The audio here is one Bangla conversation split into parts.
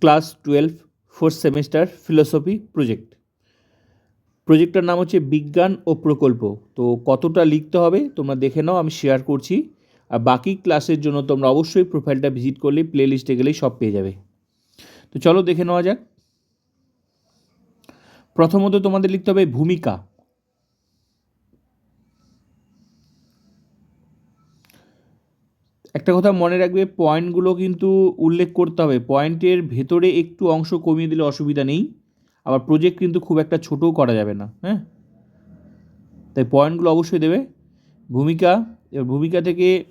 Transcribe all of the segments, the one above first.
Class twelve, fourth semester philosophy project. প্রজেক্টটার নাম হচ্ছে বিজ্ঞান ও প্রকল্প। তো কতটা লিখতে হবে তোমরা দেখে নাও, আমি শেয়ার করছি। আর বাকি ক্লাসের জন্য তোমরা অবশ্যই প্রোফাইলটা ভিজিট করলে প্লে লিস্টে গেলেই সব পেয়ে যাবে। তো চলো দেখে নেওয়া যাক। প্রথমত তোমাদের লিখতে হবে ভূমিকা। একটা কথা মনে রাখবে পয়েন্টগুলো কিন্তু উল্লেখ করতে হবে। পয়েন্টের ভেতরে একটু অংশ কমিয়ে দিলে অসুবিধা নেই। আবার প্রজেক্ট কিন্তু খুব একটা ছোটও করা যাবে না হ্যাঁ? তাই পয়েন্টগুলো অবশ্যই দেবে। ভূমিকা, এবার ভূমিকা থেকে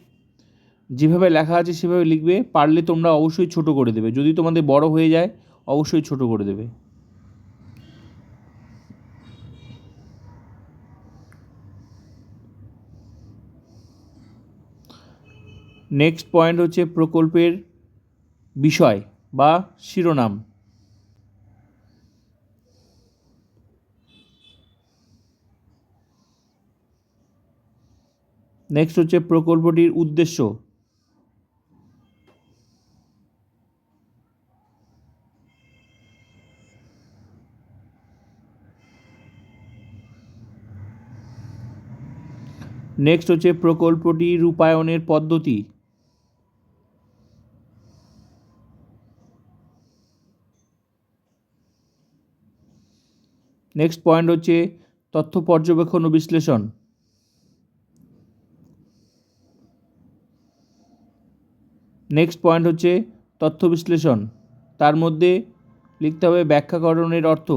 যেভাবে লেখা আছে সেভাবে লিখবে। পারলে তোমরা অবশ্যই ছোট করে দেবে। যদি তোমাদের বড় হয়ে যায়, অবশ্যই ছোট করে দেবে। নেক্সট পয়েন্ট হচ্ছে প্রকল্পের বিষয় বা শিরোনাম। নেক্সট হচ্ছে প্রকল্পটির উদ্দেশ্য। নেক্সট হচ্ছে প্রকল্পটি রূপায়ণের পদ্ধতি। নেক্সট পয়েন্ট হচ্ছে তথ্য পর্যবেক্ষণ ও বিশ্লেষণ। নেক্সট পয়েন্ট হচ্ছে তথ্য বিশ্লেষণ। তার মধ্যে লিখতে হবে ব্যাখ্যাকরণের অর্থ।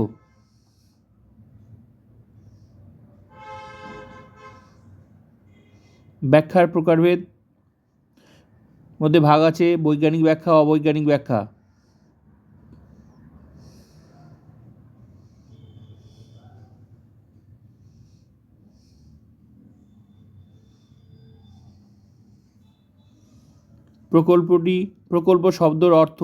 ব্যাখ্যার প্রকারভেদ। মধ্যে ভাগ আছে বৈজ্ঞানিক ব্যাখ্যা, অবৈজ্ঞানিক ব্যাখ্যা। প্রকল্পটি প্রকল্প শব্দর অর্থ?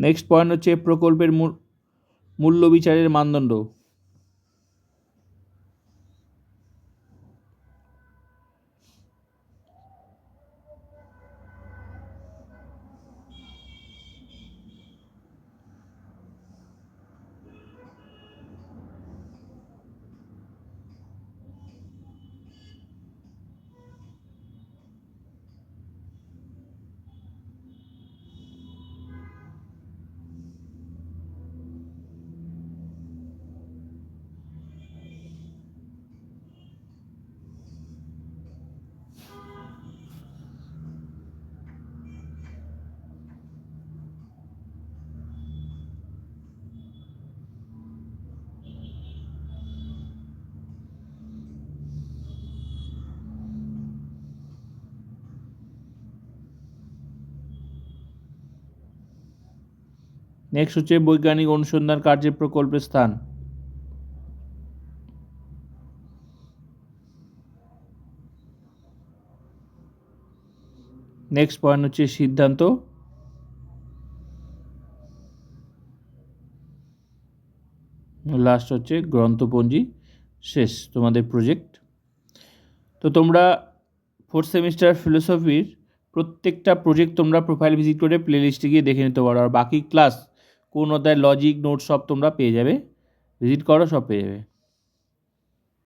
নেক্সট পয়েন্ট হচ্ছে প্রকল্পের মূল- মূল্য বিচারের মানদণ্ড। নেক্সট হচ্ছে বৈজ্ঞানিক অনুসন্ধান কার্যের প্রকল্পের স্থান। নেক্সট পয়েন্ট হচ্ছে সিদ্ধান্ত। লাস্ট হচ্ছে গ্রন্থপঞ্জি, শেষ তোমাদের প্রজেক্ট। তো তোমরা ফোর্থ সেমিস্টার ফিলোসফির প্রত্যেকটা প্রজেক্ট তোমরা প্রোফাইল ভিজিট করে প্লে লিস্টে গিয়ে দেখে নিতে পারো, আর বাকি ক্লাস কোন অধ্যায় লজিক নোটস সব তোমরা পেয়ে যাবে। ভিজিট করো সব পেয়ে যাবে।